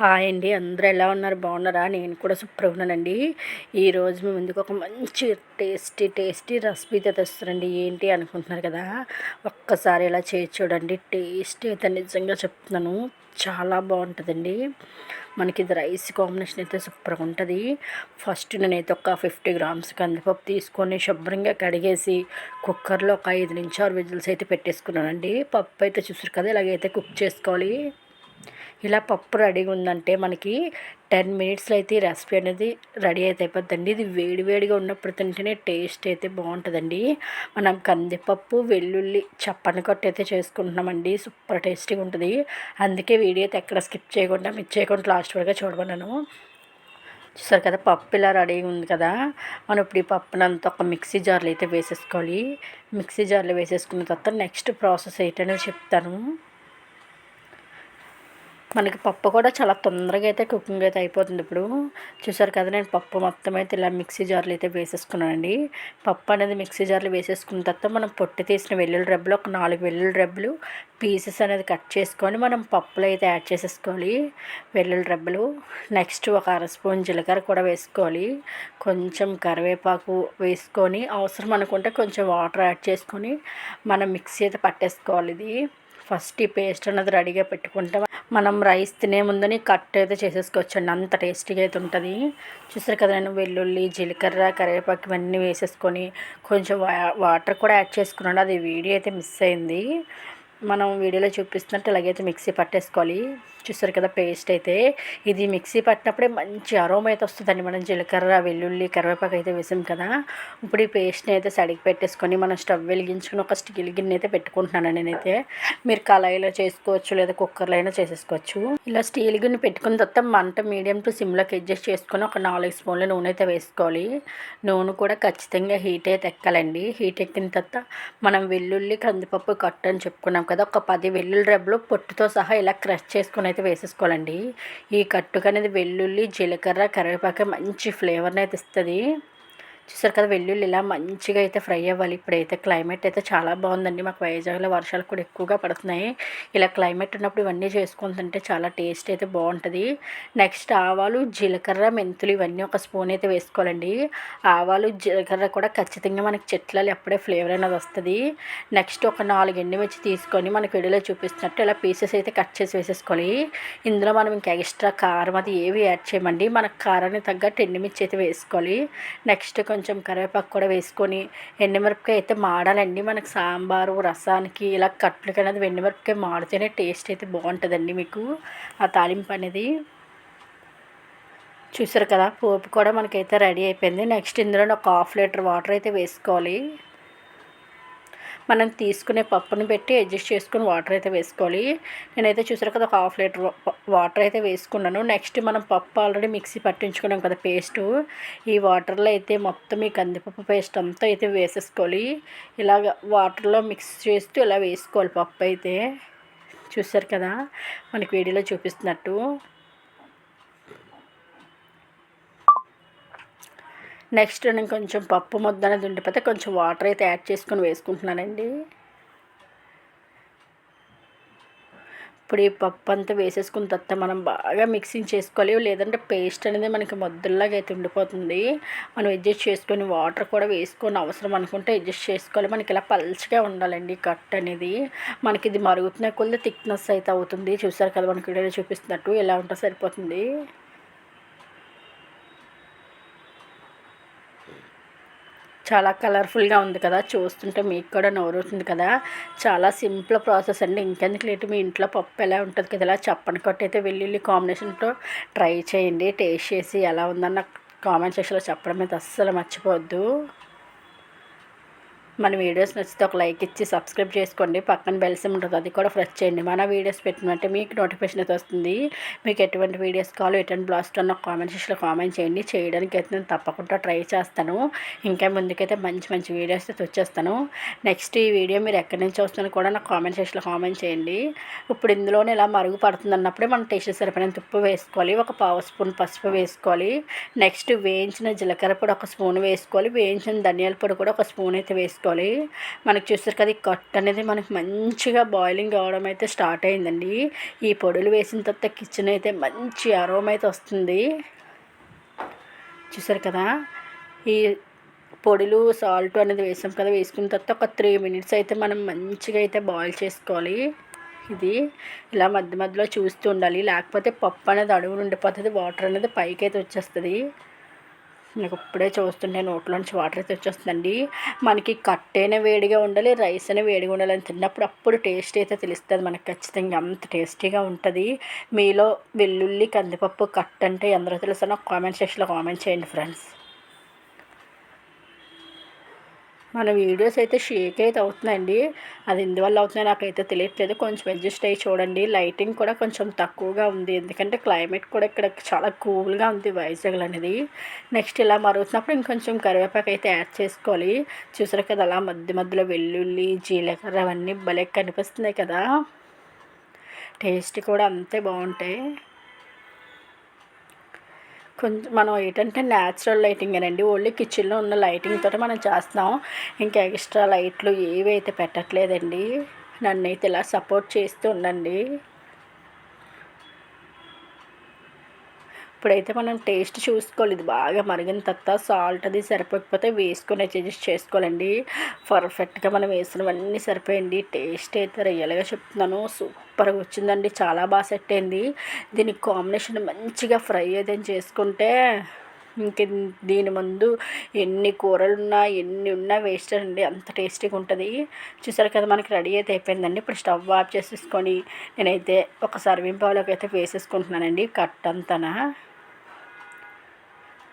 Hi అండి. అందరూ ఎలా ఉన్నారు? బాగున్నారా? నేను కూడా సూపర్ ఉన్నానండి. ఈరోజు మీ ముందుకు ఒక మంచి టేస్టీ టేస్టీ రెసిపీతో తెస్తారండి. ఏంటి అనుకుంటున్నారు కదా? ఒక్కసారి ఇలా చేసి చూడండి. టేస్టీ అయితే నిజంగా చెప్తున్నాను. చాలా బాగుంటుందండి. మనకి ఇది రైస్ కాంబినేషన్ అయితే సూపర్గా ఉంటుంది. ఫస్ట్ నేనైతే ఒక ఫిఫ్టీ గ్రామ్స్ కందిపప్పు తీసుకొని శుభ్రంగా కడిగేసి కుక్కర్లో ఒక ఐదు నుంచి ఆరు విజిల్స్ అయితే పెట్టేసుకున్నానండి. పప్పు అయితే చూసారు కదా? ఇలాగైతే కుక్ చేసుకోవాలి. ఇలా పప్పు రెడీగా ఉందంటే మనకి టెన్ మినిట్స్లో అయితే ఈ రెసిపీ అనేది రెడీ అయితే అయిపోద్దండి. ఇది వేడివేడిగా ఉన్నప్పుడు తింటేనే టేస్ట్ అయితే బాగుంటుందండి. మనం కందిపప్పు వెల్లుల్లి చప్పని కొట్టి అయితే చేసుకుంటున్నామండి. సూపర్ టేస్టీగా ఉంటుంది. అందుకే వీడియో అయితే ఎక్కడ స్కిప్ చేయకుండా మిస్ చేయకుండా లాస్ట్ వరకు చూడమన్నాను. చూసారు కదా పప్పు ఇలా రెడీ ఉంది కదా. మనం ఇప్పుడు ఈ పప్పునంత ఒక మిక్సీ జార్లో అయితే వేసేసుకోవాలి. మిక్సీ జార్లో వేసేసుకున్న తర్వాత నెక్స్ట్ ప్రాసెస్ ఏంటనేది చెప్తాను. మనకి పప్పు కూడా చాలా తొందరగా అయితే కుకింగ్ అయితే అయిపోతుంది. ఇప్పుడు చూసారు కదా నేను పప్పు మొత్తం అయితే ఇలా మిక్సీ జార్లు అయితే వేసేసుకున్నానండి. పప్పు అనేది మిక్సీ జార్లు వేసేసుకున్న తర్వాత మనం పొట్టి తీసిన వెల్లుల్లి రెబ్బలు ఒక నాలుగు వెల్లుల్లి రెబ్బలు పీసెస్ అనేది కట్ చేసుకొని మనం పప్పులు అయితే యాడ్ చేసేసుకోవాలి. వెల్లుల్లి రెబ్బలు నెక్స్ట్ ఒక అర స్పూన్ జీలకర్ర కూడా వేసుకోవాలి. కొంచెం కరివేపాకు వేసుకొని అవసరం అనుకుంటే కొంచెం వాటర్ యాడ్ చేసుకొని మనం మిక్సీ అయితే పట్టేసుకోవాలి. ఇది ఫస్ట్ ఈ పేస్ట్ అనేది రెడీగా పెట్టుకుంటే మనం రైస్ తినే ముందని కట్ అయితే చేసేసుకోవచ్చండి. అంత టేస్టీగా అయితే ఉంటుంది. చూసారు కదా నేను వెల్లుల్లి జీలకర్ర కరివేపాకు ఇవన్నీ వేసేసుకొని కొంచెం వాటర్ కూడా యాడ్ చేసుకున్నాను. అది వీడియో అయితే మిస్ అయింది. మనం వీడియోలో చూపిస్తున్నట్టు అలాగైతే మిక్సీ పట్టేసుకోవాలి. చూస్తారు కదా పేస్ట్ అయితే. ఇది మిక్సీ పట్టినప్పుడే మంచి అరోమ అయితే వస్తుందండి. మనం జీలకర్ర వెల్లుల్లి కరివేపాకు అయితే వేసాం కదా. ఇప్పుడు ఈ పేస్ట్ని అయితే సడికి పెట్టేసుకొని మనం స్టవ్ వెలిగించుకుని ఒక స్టీల్ గిన్నె అయితే పెట్టుకుంటున్నాను నేనైతే. మీరు కళాయిలో చేసుకోవచ్చు లేదా కుక్కర్లో అయినా చేసేసుకోవచ్చు. ఇలా స్టీల్ గిన్నె పెట్టుకున్న తర్వాత మంట మీడియం టు సిమ్లోకి అడ్జస్ట్ చేసుకొని ఒక నాలుగు స్పూన్ల నూనె అయితే వేసుకోవాలి. నూనె కూడా ఖచ్చితంగా హీట్ అయితే ఎక్కాలండి. హీట్ ఎక్కిన తర్వాత మనం వెల్లుల్లి కందిపప్పు కట్టు అని చెప్పుకున్నాం కదా. ఒక పది వెల్లుల్లి రెబ్బలు పొట్టుతో సహా ఇలా క్రష్ చేసుకుని అయితే వేసేసుకోవాలండి. ఈ కట్టుకు అనేది వెల్లుల్లి జీలకర్ర కరివేపాకు మంచి ఫ్లేవర్ని అయితే ఇస్తుంది. చూసారు కదా వెల్లుల్లి ఇలా మంచిగా అయితే ఫ్రై అవ్వాలి. ఇప్పుడైతే క్లైమేట్ అయితే చాలా బాగుందండి. మాకు వైజాగ్లో వర్షాలు కూడా ఎక్కువగా పడుతున్నాయి. ఇలా క్లైమేట్ ఉన్నప్పుడు ఇవన్నీ చేసుకుంటుంటే చాలా టేస్ట్ అయితే బాగుంటుంది. నెక్స్ట్ ఆవాలు జీలకర్ర మెంతులు ఇవన్నీ ఒక స్పూన్ అయితే వేసుకోవాలండి. ఆవాలు జీలకర్ర కూడా ఖచ్చితంగా మనకి చెట్లలో ఎప్పుడే ఫ్లేవర్ అనేది వస్తుంది. నెక్స్ట్ ఒక నాలుగు ఎండుమిర్చి తీసుకొని మనకి వీడియోలో చూపిస్తున్నట్టు ఇలా పీసెస్ అయితే కట్ చేసి వేసేసుకోవాలి. ఇందులో మనం ఇంకా ఎక్స్ట్రా కారం అది ఏవి యాడ్ చేయమండి. మనకు కారానికి తగ్గట్టు ఎండుమిర్చి అయితే వేసుకోవాలి. నెక్స్ట్ కొంచెం కొంచెం కరివేపాకు కూడా వేసుకొని ఎండుమిరపకాయ అయితే మాడాలండి. మనకు సాంబారు రసానికి ఇలా కట్లకి అనేది ఎండుమిరపకాయ మాడితేనే టేస్ట్ అయితే బాగుంటుందండి మీకు. ఆ తాలింపు అనేది. చూసారు కదా పోపు కూడా మనకైతే రెడీ అయిపోయింది. నెక్స్ట్ ఇందులో ఒక హాఫ్ లీటర్ వాటర్ అయితే వేసుకోవాలి. మనం తీసుకునే పప్పుని పెట్టి అడ్జస్ట్ చేసుకుని వాటర్ అయితే వేసుకోవాలి. నేనైతే చూసారు కదా ఒక హాఫ్ లీటర్ వాటర్ అయితే వేసుకున్నాను. నెక్స్ట్ మనం పప్పు ఆల్రెడీ మిక్సీ పట్టించుకున్నాం కదా పేస్టు. ఈ వాటర్లో అయితే మొత్తం ఈ కందిపప్పు పేస్ట్ అంతా అయితే వేసేసుకోవాలి. ఇలాగ వాటర్లో మిక్స్ చేస్తూ ఇలా వేసుకోవాలి పప్పు అయితే. చూసారు కదా మనకి వీడియోలో చూపిస్తున్నట్టు. నెక్స్ట్ నేను కొంచెం పప్పు ముద్ద అనేది ఉండిపోతే కొంచెం వాటర్ అయితే యాడ్ చేసుకొని వేసుకుంటున్నానండి. ఇప్పుడు ఈ పప్పు అంతా వేసేసుకున్న తర్వాత మనం బాగా మిక్సింగ్ చేసుకోవాలి. లేదంటే పేస్ట్ అనేది మనకి ముద్దల్లాగా అయితే ఉండిపోతుంది. మనం అడ్జస్ట్ చేసుకొని వాటర్ కూడా వేసుకొని అవసరం అనుకుంటే అడ్జస్ట్ చేసుకోవాలి. మనకి ఇలా పల్చగా ఉండాలండి కట్ అనేది. మనకి ఇది మరుగుతున్న కొద్ది థిక్నెస్ అయితే అవుతుంది. చూసారు కదా మనకి వీడియోలో చూపిస్తున్నట్టు ఎలా ఉంటే సరిపోతుంది. చాలా కలర్ఫుల్గా ఉంది కదా చూస్తుంటే మీకు కూడా నోరుతుంది కదా. చాలా సింపుల్ ప్రాసెస్ అండి. ఇంకెందుకు లేటు? మీ ఇంట్లో పప్పు ఎలా ఉంటుంది కదా ఇలా చప్పని కొట్టి అయితే వెల్లుల్లి కాంబినేషన్తో ట్రై చేయండి. టేస్ట్ చేసి ఎలా ఉందన్న కామెంట్ సెక్షన్లో చెప్పడం అయితే అస్సలు మర్చిపోవద్దు. మన వీడియోస్ నచ్చితే ఒక లైక్ ఇచ్చి సబ్స్క్రైబ్ చేసుకోండి. పక్కన బెల్ సిమ్ ఉంటుంది అది కూడా ప్రెస్ చేయండి. మన వీడియోస్ పెట్టినట్టే మీకు నోటిఫికేషన్ అయితే వస్తుంది. మీకు ఎటువంటి వీడియోస్ కావాలో ఎటువంటి బ్లాస్ట్ అన్న కామెంట్ సెక్షన్లో కామెంట్ చేయండి. చేయడానికి అయితే నేను తప్పకుండా ట్రై చేస్తాను. ఇంకా ముందుకైతే మంచి మంచి వీడియోస్ అయితే వచ్చేస్తాను. నెక్స్ట్ ఈ వీడియో మీరు ఎక్కడి నుంచి వస్తున్నారో కూడా నాకు కామెంట్ సెక్షన్లో కామెంట్ చేయండి. ఇప్పుడు ఇందులోనే ఇలా మరుగు పడుతుంది అన్నప్పుడే మనం టేస్ట్ సరిపడిన ఉప్పు వేసుకోవాలి. ఒక పావు స్పూన్ పసుపు వేసుకోవాలి. నెక్స్ట్ వేయించిన జీలకర్ర పొడి ఒక స్పూన్ వేసుకోవాలి. వేయించిన ధనియాల పొడి కూడా ఒక స్పూన్ అయితే వేసుకోవాలి. చేసుకోవాలి మనకి చూస్తారు కదా ఈ కట్ అనేది మనకి మంచిగా బాయిలింగ్ అవడం అయితే స్టార్ట్ అయిందండి. ఈ పొడులు వేసిన తర్వాత కిచెన్ అయితే మంచి అరోమ్ అయితే వస్తుంది. చూసారు కదా ఈ పొడులు సాల్ట్ అనేది వేసాం కదా వేసుకున్న తర్వాత ఒక త్రీ మినిట్స్ అయితే మనం మంచిగా అయితే బాయిల్ చేసుకోవాలి. ఇది ఇలా మధ్య మధ్యలో చూస్తూ ఉండాలి. లేకపోతే పప్పు అనేది అడుగులు ఉండిపోతుంది వాటర్ అనేది పైకి అయితే వచ్చేస్తుంది. నాకు ఇప్పుడే చూస్తుంటే నోట్లోంచి వాటర్ అయితే వచ్చేస్తుందండి. మనకి కట్టైన వేడిగా ఉండాలి రైస్ అయినా వేడిగా ఉండాలని తిన్నప్పుడు అప్పుడు టేస్ట్ అయితే తెలుస్తుంది మనకు ఖచ్చితంగా. అంత టేస్టీగా ఉంటుంది. మీలో వెల్లుల్లి కందిపప్పు కట్ అంటే ఎందరో తెలుసా. నాకు కామెంట్ సెక్షన్లో కామెంట్ చేయండి ఫ్రెండ్స్. మన వీడియోస్ అయితే షేక్ అయితే అవుతుందండి. అది ఎందువల్ల అవుతుందో నాకైతే తెలియట్లేదు. కొంచెం అడ్జస్ట్ అయ్యి చూడండి. లైటింగ్ కూడా కొంచెం తక్కువగా ఉంది. ఎందుకంటే క్లైమేట్ కూడా ఇక్కడ చాలా కూల్గా ఉంది వైజాగ్ అనేది. నెక్స్ట్ ఇలా మరుగుతున్నప్పుడు ఇంకొంచెం కరివేపాకు అయితే యాడ్ చేసుకోవాలి. చూసారు కదా అలా మధ్య మధ్యలో వెల్లుల్లి జీలకర్ర అవన్నీ భలే కనిపిస్తున్నాయి కదా. టేస్ట్ కూడా అంతే బాగుంటాయి. కొంచెం మనం ఏంటంటే న్యాచురల్ లైటింగ్ అండి ఓన్లీ కిచెన్లో ఉన్న లైటింగ్ తోటి మనం చేస్తాం ఇంకా ఎక్స్ట్రా లైట్లు ఏవి అయితే పెట్టట్లేదండి నన్ను అయితే ఇలా సపోర్ట్ చేస్తూ ఉండండి. ఇప్పుడైతే మనం టేస్ట్ చూసుకోవాలి. ఇది బాగా మరిగిన తర్వాత సాల్ట్ అది సరిపోకపోతే వేసుకొని అడ్జస్ట్ చేసుకోవాలండి. పర్ఫెక్ట్గా మనం వేసినవన్నీ సరిపోయండి టేస్ట్ అయితే రియల్గా చెప్తున్నాను. సూపర్గా వచ్చిందండి. చాలా బాగా సెట్ అయింది. దీనికి కాంబినేషన్ మంచిగా ఫ్రై అయితే చేసుకుంటే ఇంక దీని ముందు ఎన్ని కూరలు ఉన్నా ఎన్ని ఉన్నా వేస్ట్ అండి. అంత టేస్టీగా ఉంటుంది. చూసారు కదా మనకి రెడీ అయితే అయిపోయిందండి. ఇప్పుడు స్టవ్ ఆఫ్ చేసేసుకొని నేనైతే ఒక సర్వింగ్ పావులోకి అయితే వేసేసుకుంటున్నానండి. కట్ అంతనా?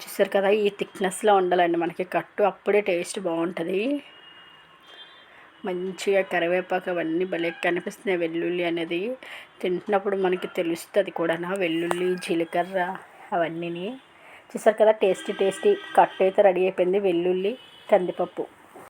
చూసారు కదా ఈ థిక్నెస్లో ఉండాలండి మనకి కట్టు. అప్పుడే టేస్ట్ బాగుంటుంది. మంచిగా కరివేపాకు అవన్నీ భలే కనిపిస్తున్నాయి వెల్లుల్లి అనేది. తింటున్నప్పుడు మనకి తెలుస్తుంది కూడా వెల్లుల్లి జీలకర్ర అవన్నీ చూసారు కదా టేస్టీ టేస్టీ కట్ అయితే రెడీ అయిపోయింది. వెల్లుల్లి కందిపప్పు.